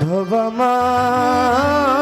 বান্ধব আমার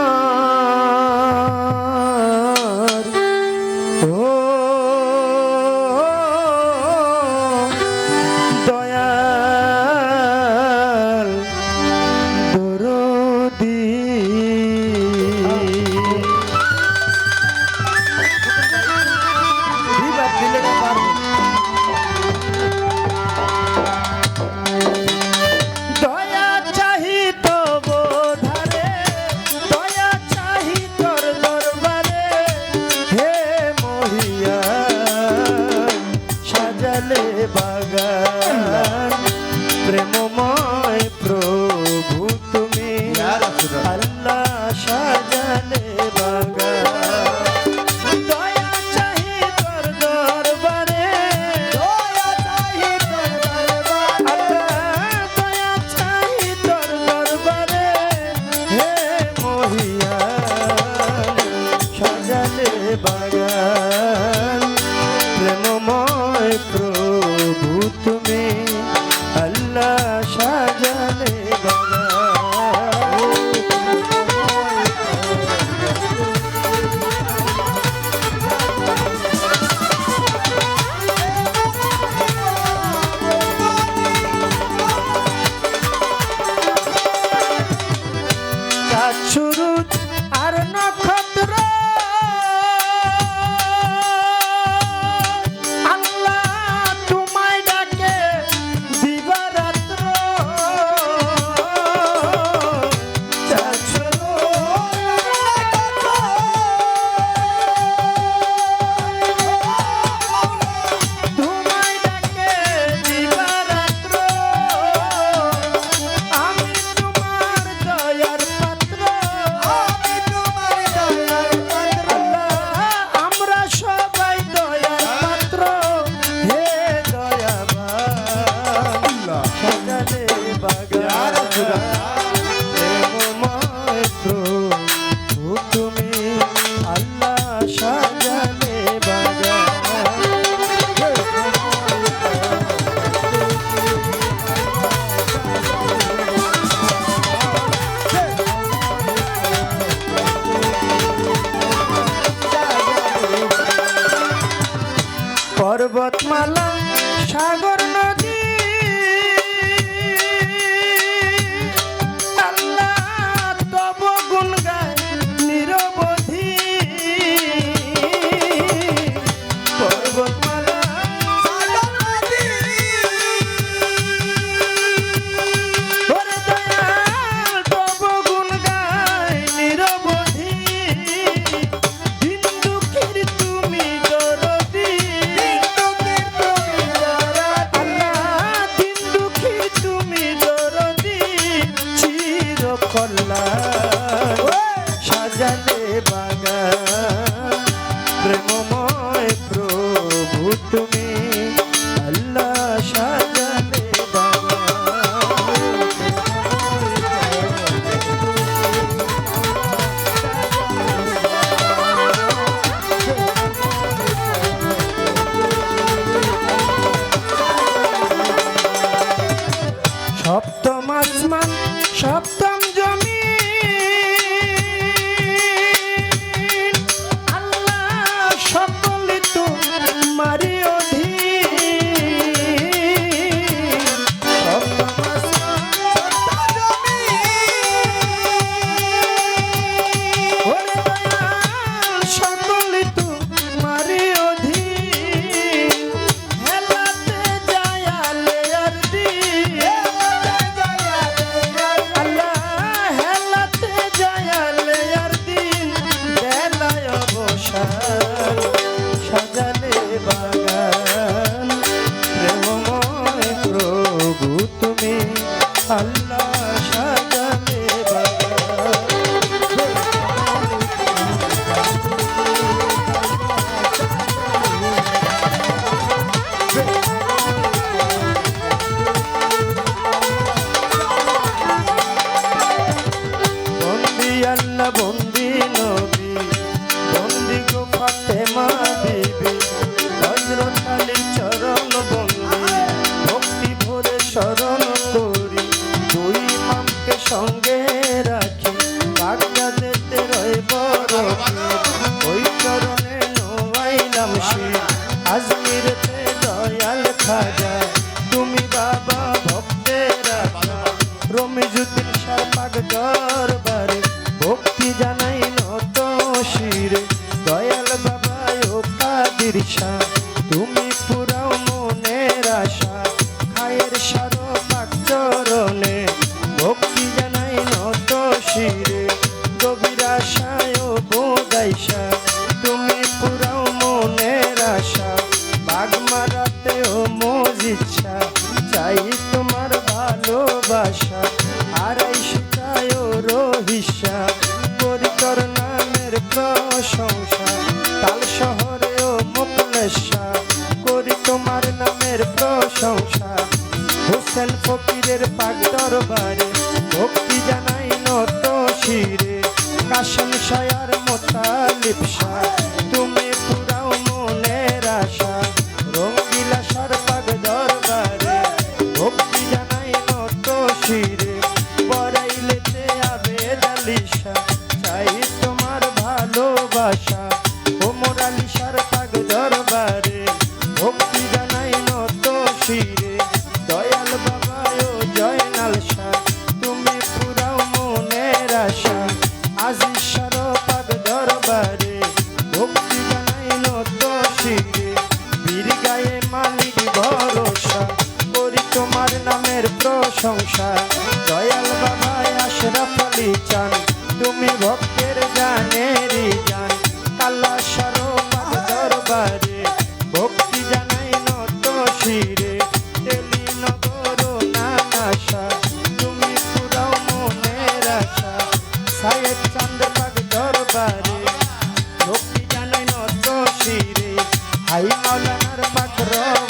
সাজালে বাগান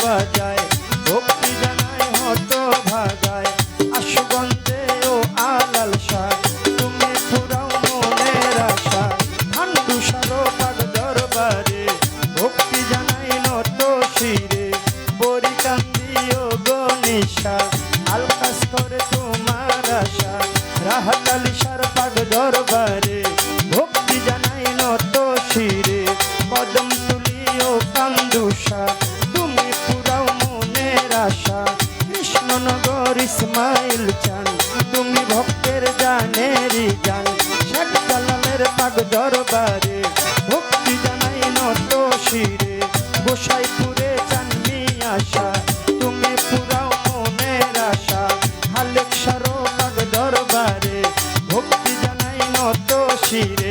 বাজায় চিরে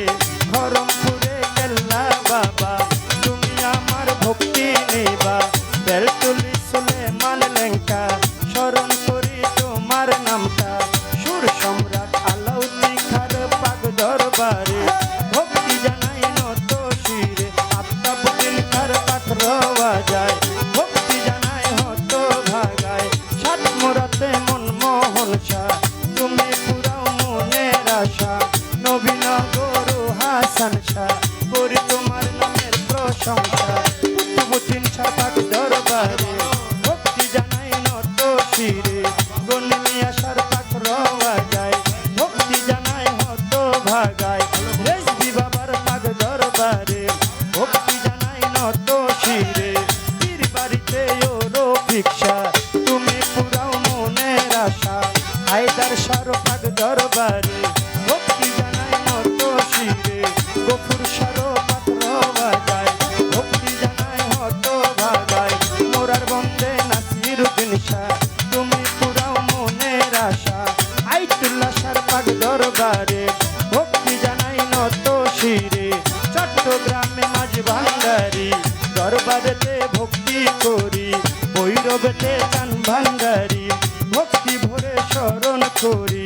প্রশংসা করি তোমার নামের প্রশংসা। পুতুবুতিন ছাপাক দরবারে ভক্তি জানাই নত শিরে। গণিয়া সারপাক রওয়া যায়, ভক্তি জানাই হত ভাগায়। রেসবি বাবার পাক দরবারে ভক্তি জানাই নত শিরে। পীর বাড়িতে ওরো ভিক্ষা, তুমি পুরাও মনের আশা। হায়দার সারপাক দরবারে ভক্তি জানাই নত শিরে। দরবারে ভক্তি জানাই নত শিরে। চট্টগ্রামে মাঝ ভাঙ্গারি দরবারেতে ভক্তি করি। ভৈরবেতে চান ভাঙ্গারি ভক্তি ভরে স্মরণ করি।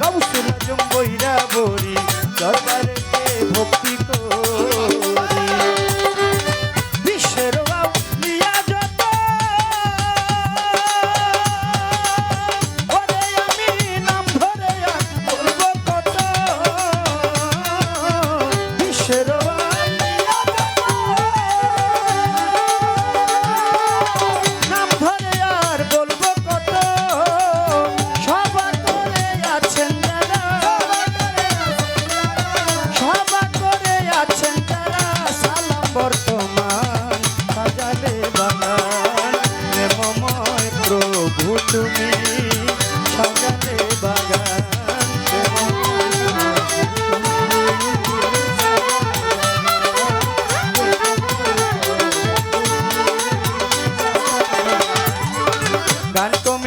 বাবু আজম বইরা বরি দরবারে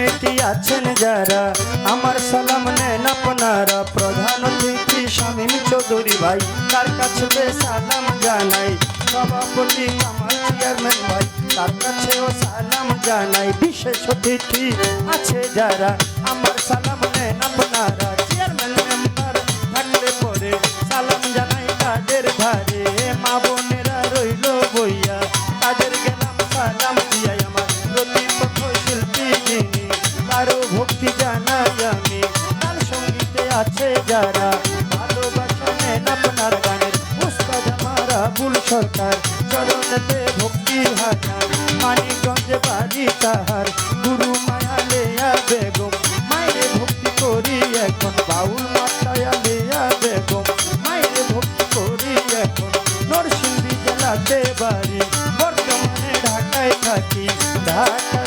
সমিতি আছেন যারা, আমার সালাম নেন আপনারা। প্রধান অতিথি স্বামী চৌধুরী ভাই, তার কাছে সালাম জানাই। সভাপতি আমার চেয়ারম্যান ভাই, তার কাছেও সালাম জানাই। বিশেষ অতিথি আছে যারা, আমার সালাম নেন আপনারা। ঢাকা